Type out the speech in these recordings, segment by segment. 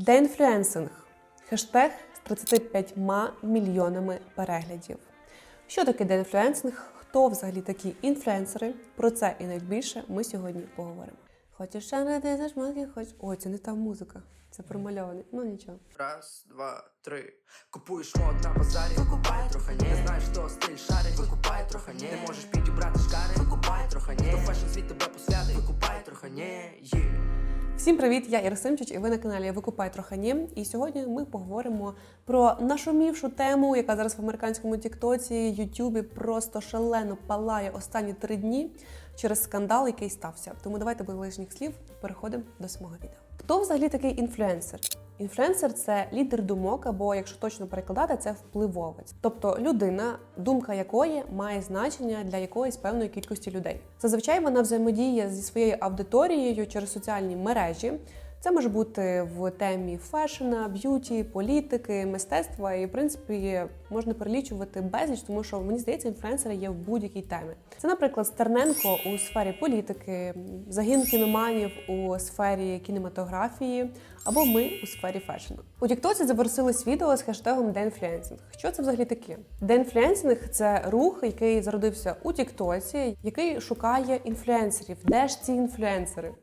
Деінфлюенсинг. Хештег з 35 мільйонами переглядів. Що таке деінфлюенсинг? Хто взагалі такі інфлюенсери? Про це і навіть більше ми сьогодні поговоримо. Хочеш ще не ти зашматки, хоч. Ой, це не та музика. Це промальований. Ну нічого. Раз, два, три. Купуєш мод на базарі, викупай трохи ні. Не знаєш, хто стиль шарить, викупай трохи ні. Не можеш підібрати шкари, викупай трохи ні. Хто фешн світ тебе посвятить, викупай трохи ні. Є. Всім привіт! Я Іра Симчич, і ви на каналі Викупай Трохані. І сьогодні ми поговоримо про нашумівшу тему, яка зараз в американському Тіктоці, Ютубі просто шалено палає останні три дні через скандал, який стався. Тому давайте без лишніх слів переходимо до самого відео. Хто взагалі такий інфлюенсер? Інфлюенсер це лідер думок, або якщо точно перекладати, це впливовець, тобто людина, думка якої має значення для якоїсь певної кількості людей. Зазвичай вона взаємодіє зі своєю аудиторією через соціальні мережі. Це може бути в темі фешена, б'юті, політики, мистецтва. І в принципі можна перелічувати безліч, тому що мені здається, інфлюенсери є в будь-якій темі. Це, наприклад, Стерненко у сфері політики, загін кіноманів у сфері кінематографії, або ми у сфері фешену. У Тіктоці завершились відео з хештегом Денфлюенсинг. Що це взагалі таке? Денфлюенсинг – це рух, який зародився у Тіктоці, який шукає інфлюенсерів. Де ж ці інфлюенсери?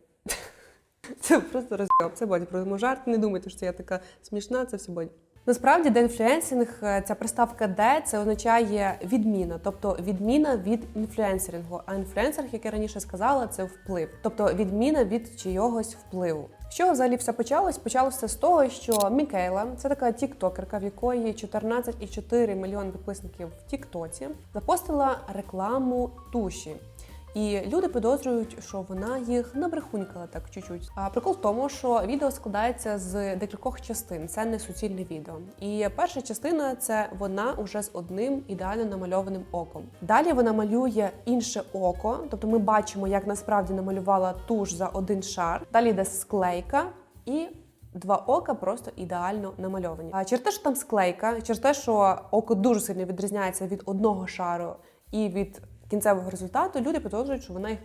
Це просто розйоб. Це боді. Про жарт. Не думайте, що я така смішна, це все боді. Насправді, деінфлюенсинг, е, ця приставка «де» це означає відміна, тобто відміна від інфлюенсерінгу. А інфлюенсеринг, як я раніше сказала, це вплив, тобто відміна від чийогось впливу. З чого взагалі все почалось? Почалося з того, що Мікейла, це така тіктокерка, в якої 14,4 мільйон підписників в Тіктоці, запостила рекламу туші. І люди підозрюють, що вона їх набрехунькала так чуть-чуть. А прикол в тому, що відео складається з декількох частин. Це не суцільне відео. І перша частина це вона уже з одним ідеально намальованим оком. Далі вона малює інше око, тобто ми бачимо, як насправді намалювала туш за один шар. Далі йде склейка і. Два ока просто ідеально намальовані. А через те, що там склейка, через те, що око дуже сильно відрізняється від одного шару і від кінцевого результату, люди підозрюють, що вона їх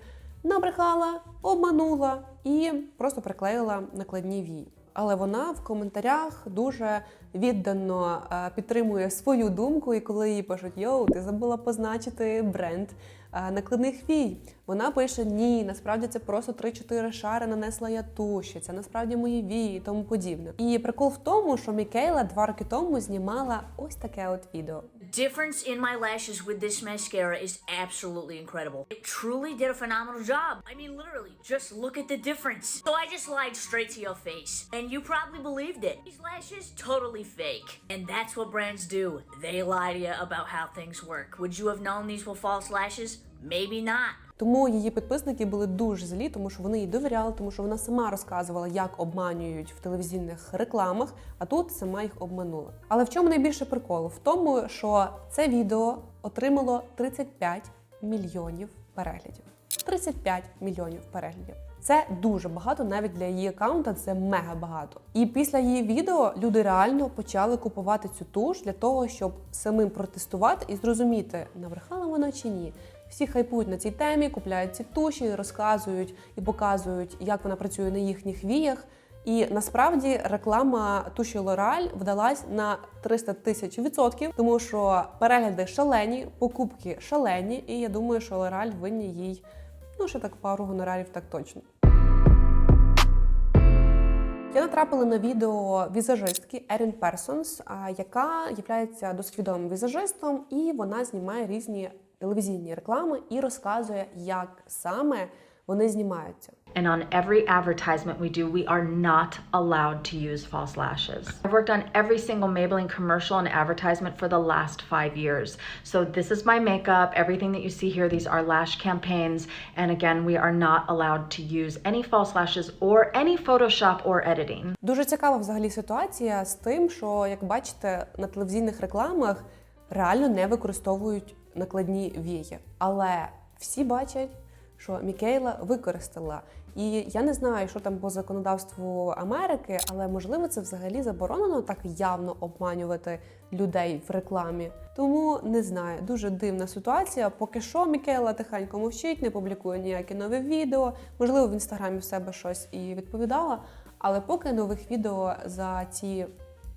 набрехала, обманула і просто приклеїла накладні вії. Але вона в коментарях дуже віддано е, підтримує свою думку, і коли їй пишуть Йоу, ти забула позначити бренд е, накладних вій. Вона пише: Ні, насправді це просто 3-4 шари нанесла я туші, це насправді мої вії і тому подібне. І прикол в тому, що Мікейла два роки тому знімала ось таке от відео. Difference in my lashes with this mascara is absolutely incredible. It truly did a phenomenal job. I mean, literally, just look at the difference. So I just lied straight to your face, and you probably believed it. These lashes totally fake, and that's what brands do. They lie to you about how things work. Would you have known these were false lashes? Maybe not. Тому її підписники були дуже злі, тому що вони їй довіряли, тому що вона сама розказувала, як обманюють в телевізійних рекламах, а тут сама їх обманула. Але в чому найбільше приколу? В тому, що це відео отримало 35 мільйонів переглядів. 35 мільйонів переглядів. Це дуже багато, навіть для її аккаунта це мега багато. І після її відео люди реально почали купувати цю туш для того, щоб самим протестувати і зрозуміти, набрехала вона чи ні. Всі хайпують на цій темі, купляють ці туші, розказують і показують, як вона працює на їхніх віях. І насправді реклама туші Лораль вдалась на 300 тисяч відсотків, тому що перегляди шалені, покупки шалені, і я думаю, що Лораль винні їй ну ще так пару гонорарів, так точно. Я натрапила на відео візажистки Ерін Персонс, яка є досить відомим візажистом, і вона знімає різні телевізійні реклами і розказує, як саме вони знімаються. And on every advertisement we do, we are not allowed to use false lashes. I've worked on every single Maybelline commercial and advertisement for the last five years. So this is my makeup. Everything that you see here, these are lash campaigns. And again, we are not allowed to use any false lashes or any Photoshop or editing. Дуже цікава взагалі ситуація з тим, що як бачите, на телевізійних рекламах реально не використовують накладні вії. Але всі бачать, що Мікейла використала. І я не знаю, що там по законодавству Америки, але можливо це взагалі заборонено так явно обманювати людей в рекламі. Тому не знаю, дуже дивна ситуація. Поки що Мікейла тихенько мовчить, не публікує ніякі нові відео. Можливо, в інстаграмі в себе щось і відповідала. Але поки нових відео за ці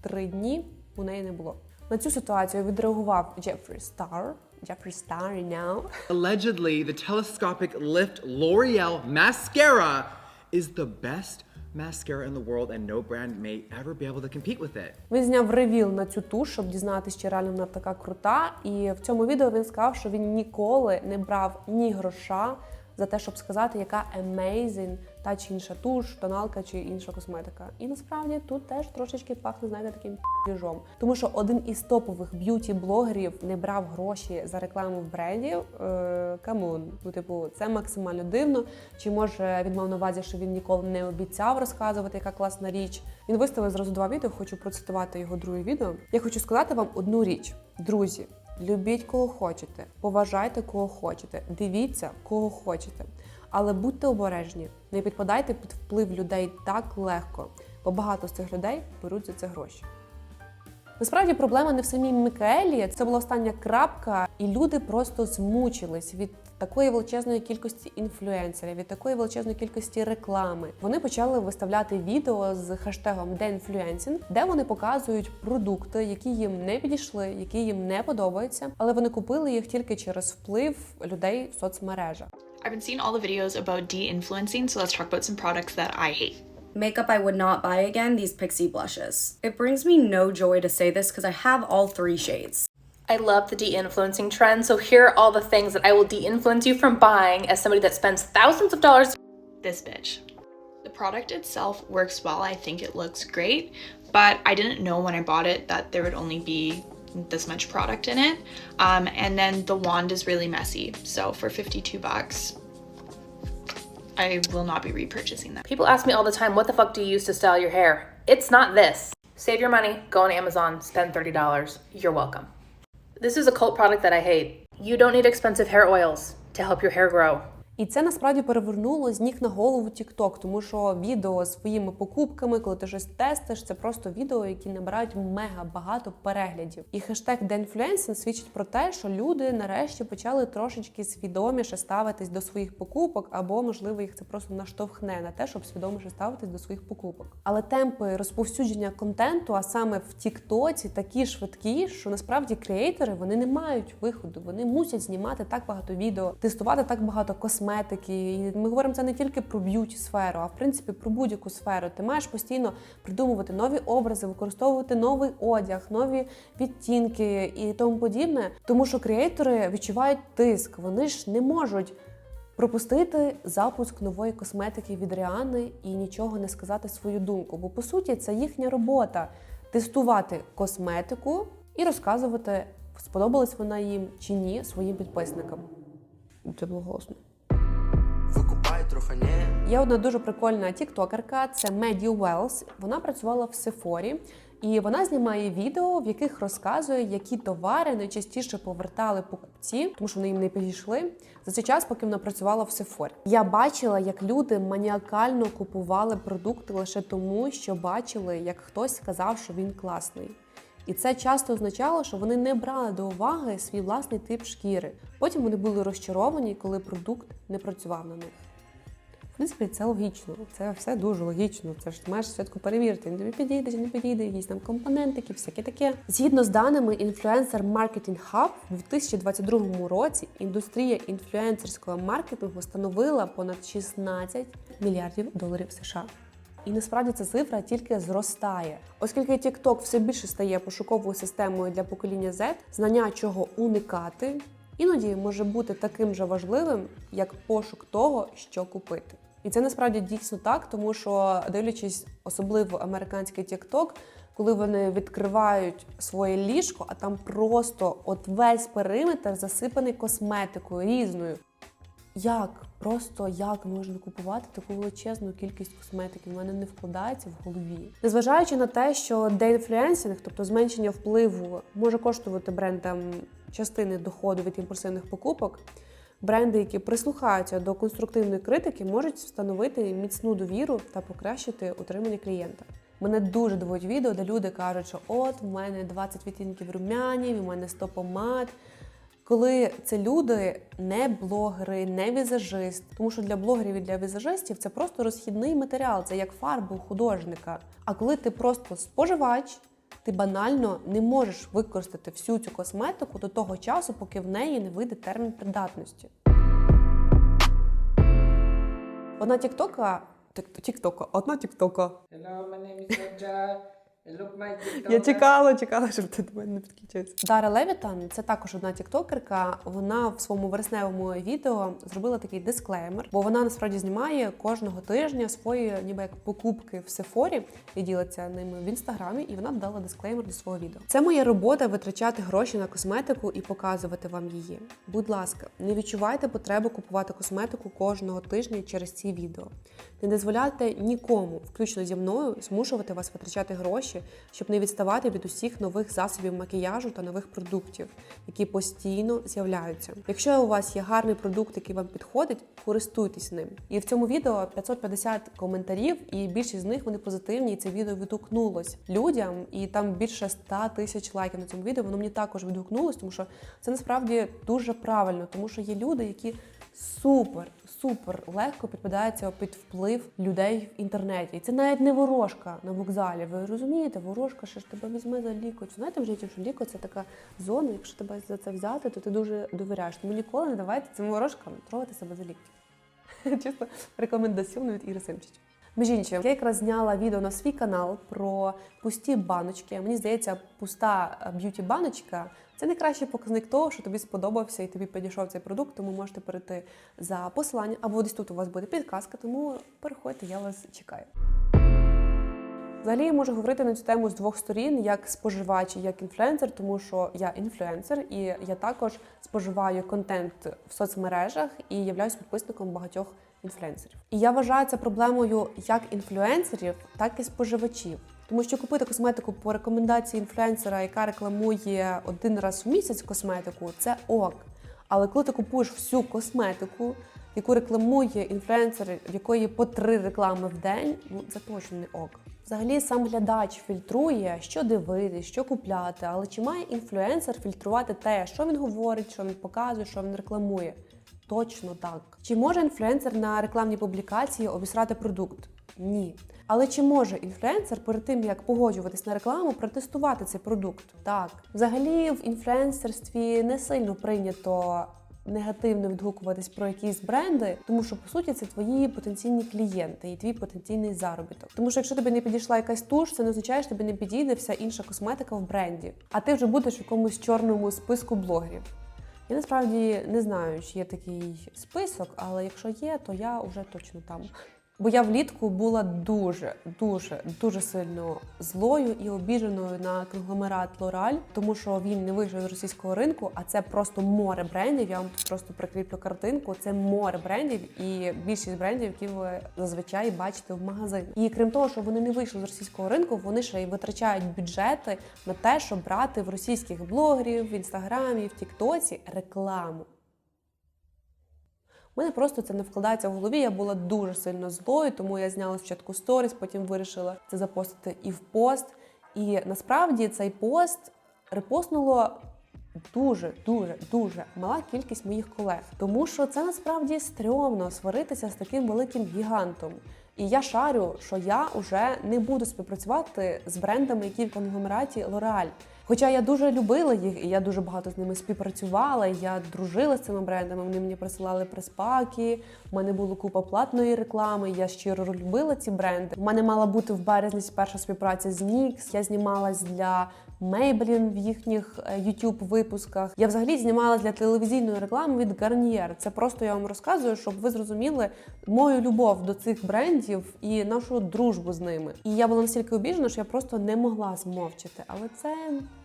три дні у неї не було. На цю ситуацію відреагував Джефрі Стар. Джефрі Стар now. Allegedly, the telescopic lift L'Oreal mascara is the best mascara in the world, and no brand may ever be able to compete with it. Він зняв ревіл на цю туш, щоб дізнатися, чи реально вона така крута. І в цьому відео він сказав, що він ніколи не брав ні гроша за те, щоб сказати, яка amazing та чи інша туш, тоналка чи інша косметика. І насправді тут теж трошечки пахне, знаєте, таким біжом. Тому що один із топових б'юті-блогерів не брав гроші за рекламу в брендів. Е, ну типу, це максимально дивно. Чи може він мав на увазі, що він ніколи не обіцяв розказувати, яка класна річ. Він виставив зразу два відео. Хочу процитувати його друге відео. Я хочу сказати вам одну річ, друзі. Любіть кого хочете, поважайте кого хочете, дивіться кого хочете. Але будьте обережні, не підпадайте під вплив людей так легко, бо багато з цих людей беруть за це гроші. Насправді проблема не в самій Микаелі. Це була остання крапка, і люди просто змучились від такої величезної кількості інфлюенсерів, від такої величезної кількості реклами. Вони почали виставляти відео з хештегом «Деінфлюенсінг», де вони показують продукти, які їм не підійшли, які їм не подобаються, але вони купили їх тільки через вплив людей в соцмережах. I've been seeing all the videos about de-influencing, so let's talk about some products that I hate. Makeup I would not buy again, these Pixie blushes. It brings me no joy to say this because I have all three shades. I love the de influencing trend, so here are all the things that I will de influence you from buying as somebody that spends thousands of dollars. This bitch. The product itself works well. I think it looks great, but I didn't know when I bought it that there would only be this much product in it. Um, and then the wand is really messy. So for 52 bucks, I will not be repurchasing that. People ask me all the time, what the fuck do you use to style your hair? It's not this. Save your money, go on Amazon, spend $30. You're welcome. This is a cult product that I hate. You don't need expensive hair oils to help your hair grow. І це насправді перевернуло з ніг на голову TikTok, тому що відео з своїми покупками, коли ти щось тестиш, це просто відео, які набирають мега багато переглядів. І хештег «Деінфлюенсінг» свідчить про те, що люди нарешті почали трошечки свідоміше ставитись до своїх покупок, або можливо їх це просто наштовхне на те, щоб свідоміше ставитись до своїх покупок. Але темпи розповсюдження контенту, а саме в Тіктоці, такі швидкі, що насправді креатори вони не мають виходу. Вони мусять знімати так багато відео, тестувати так багато косметики. І ми говоримо це не тільки про б'юті сферу, а в принципі про будь-яку сферу. Ти маєш постійно придумувати нові образи, використовувати новий одяг, нові відтінки і тому подібне. Тому що креатори відчувають тиск. Вони ж не можуть пропустити запуск нової косметики від Ріани і нічого не сказати свою думку. Бо по суті це їхня робота тестувати косметику і розказувати, сподобалась вона їм чи ні своїм підписникам. Це було голосно. Трохи ні. Є одна дуже прикольна тіктокерка, це Меді Уелс. Вона працювала в Сефорі. І вона знімає відео, в яких розказує, які товари найчастіше повертали покупці, тому що вони їм не підійшли за цей час, поки вона працювала в Сефорі. Я бачила, як люди маніакально купували продукти лише тому, що бачили, як хтось сказав, що він класний. І це часто означало, що вони не брали до уваги свій власний тип шкіри. Потім вони були розчаровані, коли продукт не працював на них. Принципі, це логічно, це все дуже логічно. Це ж маєш спочатку перевірити, він тобі підійде чи не підійде, якісь там компонентики, всяке таке. Згідно з даними Influencer Marketing Hub, в 2022 році індустрія інфлюенсерського маркетингу становила понад 16 мільярдів доларів США. І насправді ця цифра тільки зростає, оскільки TikTok все більше стає пошуковою системою для покоління Z, знання чого уникати, іноді може бути таким же важливим, як пошук того, що купити. І це насправді дійсно так, тому що дивлячись особливо американський TikTok, коли вони відкривають своє ліжко, а там просто от весь периметр засипаний косметикою різною. Як просто як можна купувати таку величезну кількість косметики? В мене не вкладається в голові. Незважаючи на те, що деінфлюенсінг, тобто зменшення впливу, може коштувати брендам частини доходу від імпульсивних покупок. Бренди, які прислухаються до конструктивної критики, можуть встановити міцну довіру та покращити утримання клієнта. Мене дуже дивують відео, де люди кажуть, що от в мене 20 відтінків румянів, у мене 100 помад. коли це люди не блогери, не візажист, тому що для блогерів і для візажистів це просто розхідний матеріал, це як фарби у художника. А коли ти просто споживач, ти банально не можеш використати всю цю косметику до того часу, поки в неї не вийде термін придатності. Одна тіктока. тік- Тіктока, одна тіктока. Hello, my name is. Я чекала, чекала, щоб ти до мене не підключився. Дара Левітан це також одна тіктокерка. Вона в своєму вересневому відео зробила такий дисклеймер, бо вона насправді знімає кожного тижня свої ніби як покупки в Сефорі і ділиться ними в інстаграмі. І вона дала дисклеймер до свого відео. Це моя робота витрачати гроші на косметику і показувати вам її. Будь ласка, не відчувайте потребу купувати косметику кожного тижня через ці відео. Не дозволяйте нікому, включно зі мною, змушувати вас витрачати гроші, щоб не відставати від усіх нових засобів макіяжу та нових продуктів, які постійно з'являються. Якщо у вас є гарний продукт, який вам підходить, користуйтесь ним. І в цьому відео 550 коментарів, і більшість з них вони позитивні. І це відео відгукнулось людям, і там більше 100 тисяч лайків на цьому відео. Воно мені також відгукнулось, тому що це насправді дуже правильно, тому що є люди, які супер, супер легко підпадається під вплив людей в інтернеті. І це навіть не ворожка на вокзалі. Ви розумієте, ворожка ще ж тебе візьме за лікоть. Знаєте, в житті, що лікоть це така зона. Якщо тебе за це взяти, то ти дуже довіряєш. Тому ніколи не давайте цим ворожкам трогати себе за лікті. Чисто рекомендаціон від Іри Семчич. Між іншим, я якраз зняла відео на свій канал про пусті баночки. Мені здається, пуста б'юті баночка це найкращий показник того, що тобі сподобався і тобі підійшов цей продукт. Тому можете перейти за посиланням або десь тут у вас буде підказка. Тому переходьте, я вас чекаю. Взагалі я можу говорити на цю тему з двох сторін, як споживач і як інфлюенсер, тому що я інфлюенсер, і я також споживаю контент в соцмережах і являюсь підписником багатьох інфлюенсерів. І я вважаю це проблемою як інфлюенсерів, так і споживачів. Тому що купити косметику по рекомендації інфлюенсера, яка рекламує один раз в місяць косметику, це ок. Але коли ти купуєш всю косметику, яку рекламує інфлюенсер, в якої по три реклами в день, ну це точно не ок. Взагалі сам глядач фільтрує, що дивитись, що купляти, але чи має інфлюенсер фільтрувати те, що він говорить, що він показує, що він рекламує? Точно так. Чи може інфлюенсер на рекламній публікації обісрати продукт? Ні. Але чи може інфлюенсер перед тим як погоджуватись на рекламу, протестувати цей продукт? Так. Взагалі в інфлюенсерстві не сильно прийнято негативно відгукуватись про якісь бренди, тому що по суті це твої потенційні клієнти і твій потенційний заробіток. Тому що якщо тобі не підійшла якась туш, це не означає, що тобі не підійде вся інша косметика в бренді, а ти вже будеш в якомусь чорному списку блогерів. Я насправді не знаю, чи є такий список, але якщо є, то я вже точно там. Бо я влітку була дуже, дуже, дуже сильно злою і обіженою на конгломерат L'Oreal, тому що він не вийшов з російського ринку, а це просто море брендів. Я вам тут просто прикріплю картинку. Це море брендів і більшість брендів, які ви зазвичай бачите в магазинах. І крім того, що вони не вийшли з російського ринку, вони ще й витрачають бюджети на те, щоб брати в російських блогерів, в інстаграмі, в Тіктоці рекламу. Мене просто це не вкладається в голові. Я була дуже сильно злою, тому я зняла спочатку сторіс, потім вирішила це запостити і в пост. І насправді цей пост репостнуло дуже, дуже, дуже мала кількість моїх колег, тому що це насправді стрьомно сваритися з таким великим гігантом. І я шарю, що я вже не буду співпрацювати з брендами, які в конгломераті L'Oreal. Хоча я дуже любила їх, і я дуже багато з ними співпрацювала. Я дружила з цими брендами. Вони мені присилали приспаки. У мене було купа платної реклами. Я щиро любила ці бренди. У мене мала бути в березні перша співпраця з NYX. Я знімалась для Maybelline в їхніх е, youtube випусках. Я взагалі знімалась для телевізійної реклами від Garnier. Це просто я вам розказую, щоб ви зрозуміли мою любов до цих брендів і нашу дружбу з ними. І я була настільки обіжена, що я просто не могла змовчати. Але це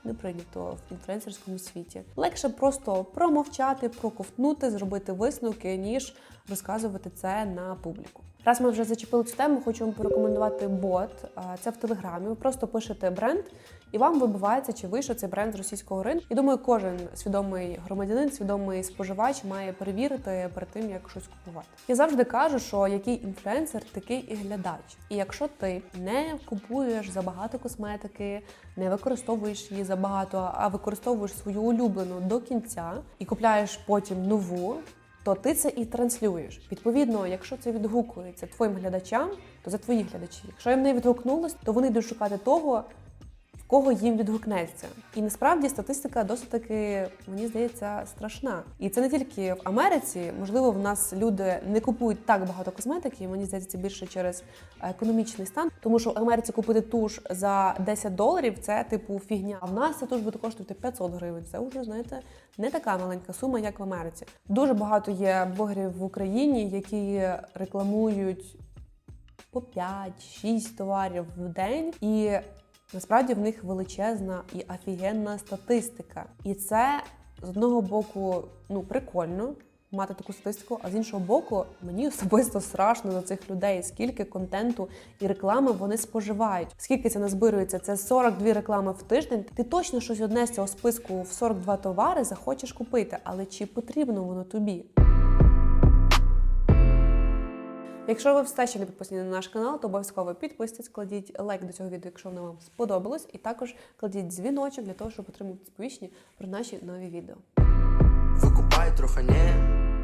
не прийнято в інфлюенсерському світі. Легше просто промовчати, проковтнути, зробити висновки, ніж розказувати це на публіку. Раз ми вже зачепили цю тему, хочу вам порекомендувати бот. Це в телеграмі. Ви просто пишете бренд, і вам вибивається, чи вийшов цей бренд з російського ринку. І думаю, кожен свідомий громадянин, свідомий споживач має перевірити перед тим, як щось купувати. Я завжди кажу, що який інфлюенсер, такий і глядач. І якщо ти не купуєш забагато косметики, не використовуєш її забагато, а використовуєш свою улюблену до кінця і купляєш потім нову то ти це і транслюєш. Відповідно, якщо це відгукується твоїм глядачам, то це твої глядачі. Якщо їм не відгукнулось, то вони йдуть шукати того, кого їм відгукнеться. І насправді статистика досить таки, мені здається, страшна. І це не тільки в Америці. Можливо, в нас люди не купують так багато косметики. Мені здається, це більше через економічний стан. Тому що в Америці купити туш за 10 доларів це типу фігня. А в нас ця туш буде коштувати 500 гривень. Це вже знаєте не така маленька сума, як в Америці. Дуже багато є блогерів в Україні, які рекламують по 5-6 товарів в день, і насправді в них величезна і офігенна статистика. І це з одного боку ну прикольно. Мати таку статистику, а з іншого боку, мені особисто страшно за цих людей, скільки контенту і реклами вони споживають. Скільки це назбирується? Це 42 реклами в тиждень. Ти точно щось одне з цього списку в 42 товари захочеш купити, але чи потрібно воно тобі? Якщо ви все ще не підписані на наш канал, то обов'язково підписуйтесь, кладіть лайк до цього відео, якщо воно вам сподобалось, і також кладіть дзвіночок для того, щоб отримати сповіщення про наші нові відео. Викупай трохи не.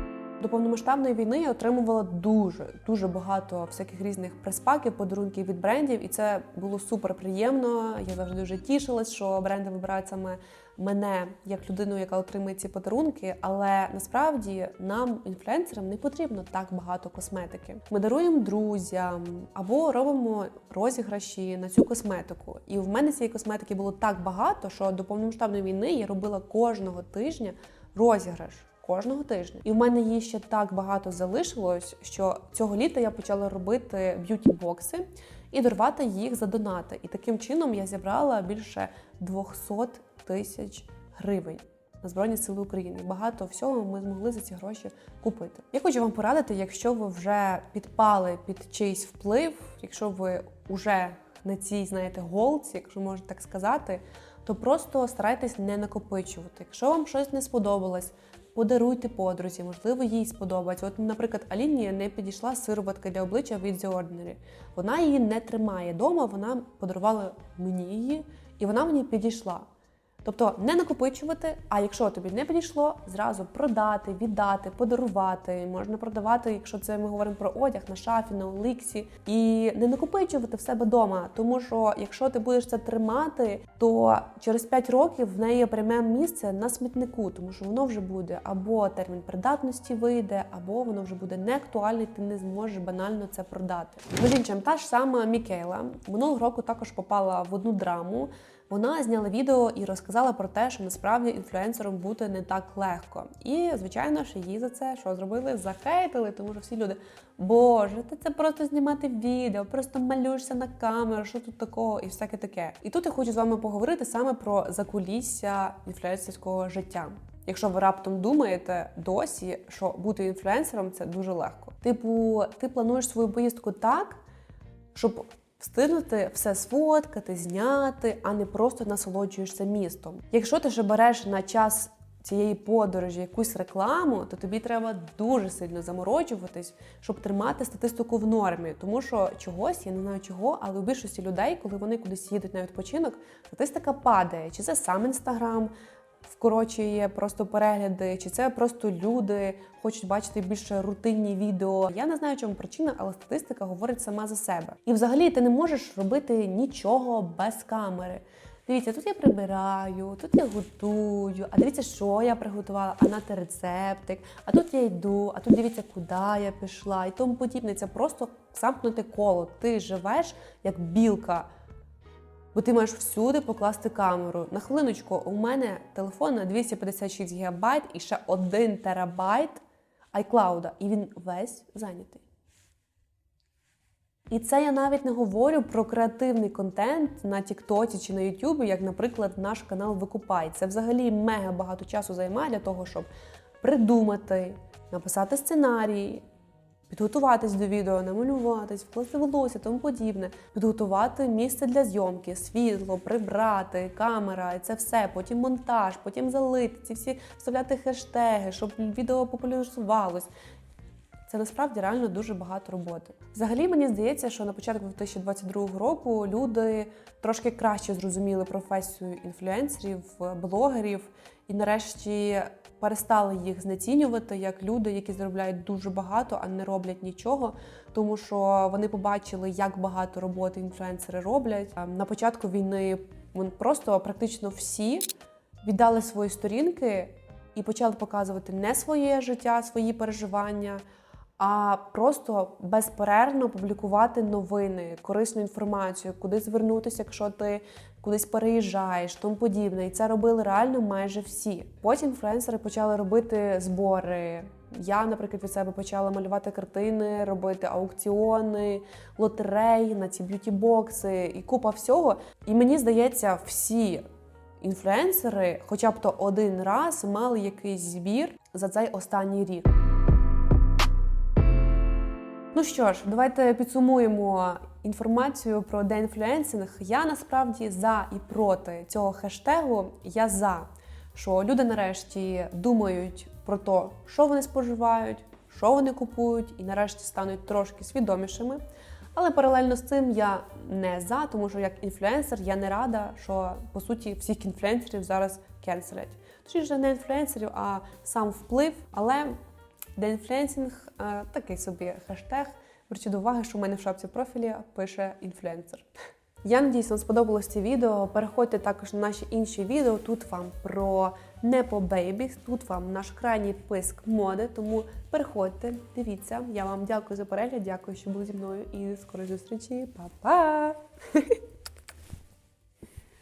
До повномасштабної війни я отримувала дуже дуже багато всяких різних приспаків, подарунків від брендів, і це було супер приємно. Я завжди дуже тішилась, що бренди вибирають саме мене як людину, яка отримує ці подарунки. Але насправді нам, інфлюенсерам, не потрібно так багато косметики. Ми даруємо друзям або робимо розіграші на цю косметику. І в мене цієї косметики було так багато, що до повномасштабної війни я робила кожного тижня розіграш. Кожного тижня. І в мене її ще так багато залишилось, що цього літа я почала робити б'юті-бокси і дарувати їх за донати. І таким чином я зібрала більше 200 тисяч гривень на Збройні Сили України. Багато всього ми змогли за ці гроші купити. Я хочу вам порадити, якщо ви вже підпали під чийсь вплив, якщо ви вже на цій, знаєте, голці, якщо можна так сказати, то просто старайтесь не накопичувати. Якщо вам щось не сподобалось, подаруйте подрузі, можливо, їй сподобається. От, наприклад, Аліні не підійшла сироватка для обличчя від The Ordinary. Вона її не тримає вдома, вона подарувала мені її, і вона мені підійшла. Тобто не накопичувати, а якщо тобі не підійшло, зразу продати, віддати, подарувати. Можна продавати, якщо це ми говоримо про одяг на шафі, на оліксі, і не накопичувати в себе вдома. Тому що якщо ти будеш це тримати, то через 5 років в неї пряме місце на смітнику, тому що воно вже буде або термін придатності вийде, або воно вже буде неактуальне, і ти не зможеш банально це продати. Між іншим, та ж сама Мікейла минулого року також попала в одну драму. Вона зняла відео і розказала про те, що насправді інфлюенсером бути не так легко. І, звичайно ж, її за це що зробили? Захейтили, тому що всі люди, боже, ти це просто знімати відео, просто малюєшся на камеру, що тут такого, і всяке таке. І тут я хочу з вами поговорити саме про закулісся інфлюенсерського життя. Якщо ви раптом думаєте досі, що бути інфлюенсером це дуже легко. Типу, ти плануєш свою поїздку так, щоб встигнути все сфоткати, зняти, а не просто насолоджуєшся містом. Якщо ти вже береш на час цієї подорожі якусь рекламу, то тобі треба дуже сильно заморочуватись, щоб тримати статистику в нормі. Тому що чогось, я не знаю чого, але у більшості людей, коли вони кудись їдуть на відпочинок, статистика падає. Чи це сам інстаграм? Вкорочує просто перегляди, чи це просто люди хочуть бачити більше рутинні відео. Я не знаю, чому причина, але статистика говорить сама за себе. І взагалі ти не можеш робити нічого без камери. Дивіться, тут я прибираю, тут я готую, а дивіться, що я приготувала, а нате рецептик, а тут я йду, а тут дивіться, куди я пішла, і тому подібне. Це просто замкнуте коло. Ти живеш як білка. Бо ти маєш всюди покласти камеру. На хвилиночку, у мене телефон на 256 ГБ і ще 1 терабайт iCloud, і він весь зайнятий. І це я навіть не говорю про креативний контент на Тіктоці чи на Ютубі, як, наприклад, наш канал Викупай. Це взагалі мега багато часу займає для того, щоб придумати, написати сценарій, підготуватись до відео, намалюватись, вкласти волосся, тому подібне, підготувати місце для зйомки, світло, прибрати, камера, і це все. Потім монтаж, потім залити ці всі вставляти хештеги, щоб відео популяризувалось. Це насправді реально дуже багато роботи. Взагалі мені здається, що на початку 2022 року люди трошки краще зрозуміли професію інфлюенсерів, блогерів і нарешті перестали їх знецінювати як люди, які заробляють дуже багато, а не роблять нічого, тому що вони побачили, як багато роботи інфлюенсери роблять. На початку війни просто практично всі віддали свої сторінки і почали показувати не своє життя, свої переживання, а просто безперервно публікувати новини, корисну інформацію, куди звернутися, якщо ти кудись переїжджаєш, тому подібне. І це робили реально майже всі. Потім інфлюенсери почали робити збори. Я, наприклад, від себе почала малювати картини, робити аукціони, лотереї на ці б'юті-бокси і купа всього. І мені здається, всі інфлюенсери, хоча б то один раз, мали якийсь збір за цей останній рік. Ну що ж, давайте підсумуємо інформацію про деінфлюенсинг. Я насправді за і проти цього хештегу. Я за, що люди нарешті думають про те, що вони споживають, що вони купують, і нарешті стануть трошки свідомішими. Але паралельно з цим я не за, тому що як інфлюенсер я не рада, що по суті всіх інфлюенсерів зараз кенселять. Точніше, не інфлюенсерів, а сам вплив. Але деінфлюенсинг е, такий собі хештег. Беручи до уваги, що в мене в шапці профілі пише інфлюенсер. Я надіюсь, вам сподобалось це відео. Переходьте також на наші інші відео. Тут вам про Nepo Babies, тут вам наш крайній писк моди. Тому переходьте, дивіться. Я вам дякую за перегляд, дякую, що були зі мною і скорої зустрічі. Па-па!